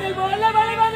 vale, vale, vale.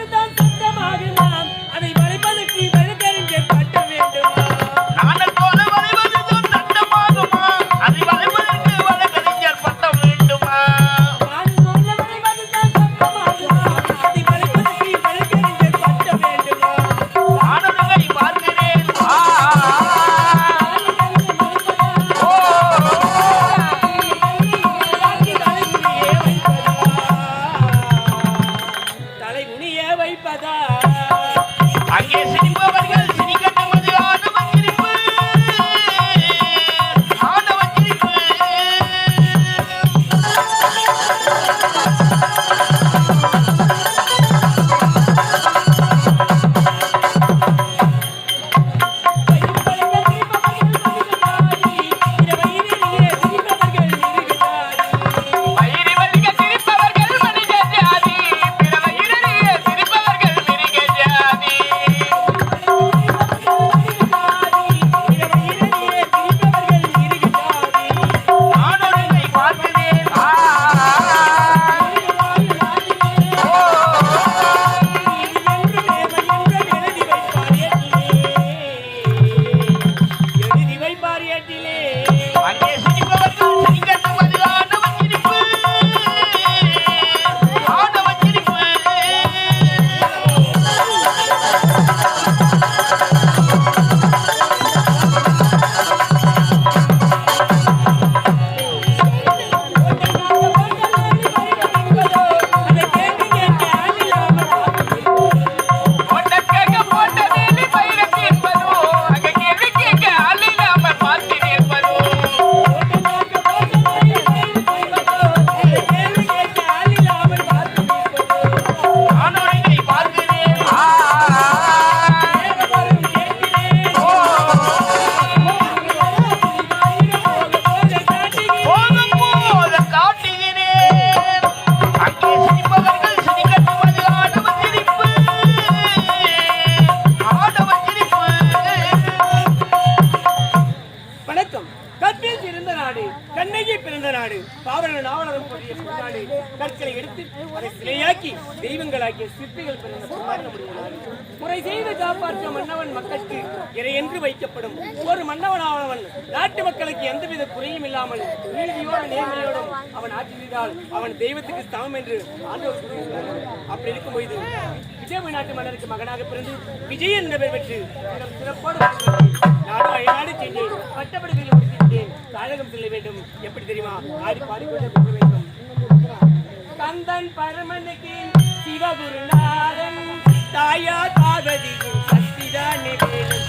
Kannagi பிறந்த நாடு பாவன நாவலரும் கூடிய நாடு கற்களை எடுத்து அதை சிலையாக்கி தெய்வங்களாக்கிய சிற்பிகள் முறை செய்து காப்பாற்ற மன்னவன் மக்களுக்கு இறை என்று வைக்கப்படும். ஒரு மன்னவனானவன் நாட்டு மக்களுக்கு எந்தவித குறையும் இல்லாமல் நீதியோட நேர்மையோடும் அவன் ஆட்சி செய்தால் அவன் தெய்வத்துக்கு சமம் என்று ஆண்டவர் கூறுகிறார் அப்படி இருக்கும்போது விஜய நாட்டு மன்னருக்கு மகனாக பிறந்து விஜய் என்ற பெயர் பெற்று சிறப்போடு நாடு நானும் அயல்நாடு சென்றேன் பட்டப்படிப்பில் கழகம் செல்ல வேண்டும். எப்படி தெரியுமா? ஆடி பாடிக்கொண்டே போக வேண்டும். கந்தன் பரமனுக்கு சிவகுருநாதன் தாயா பார்வதியின் சக்திதானே வேண்டும்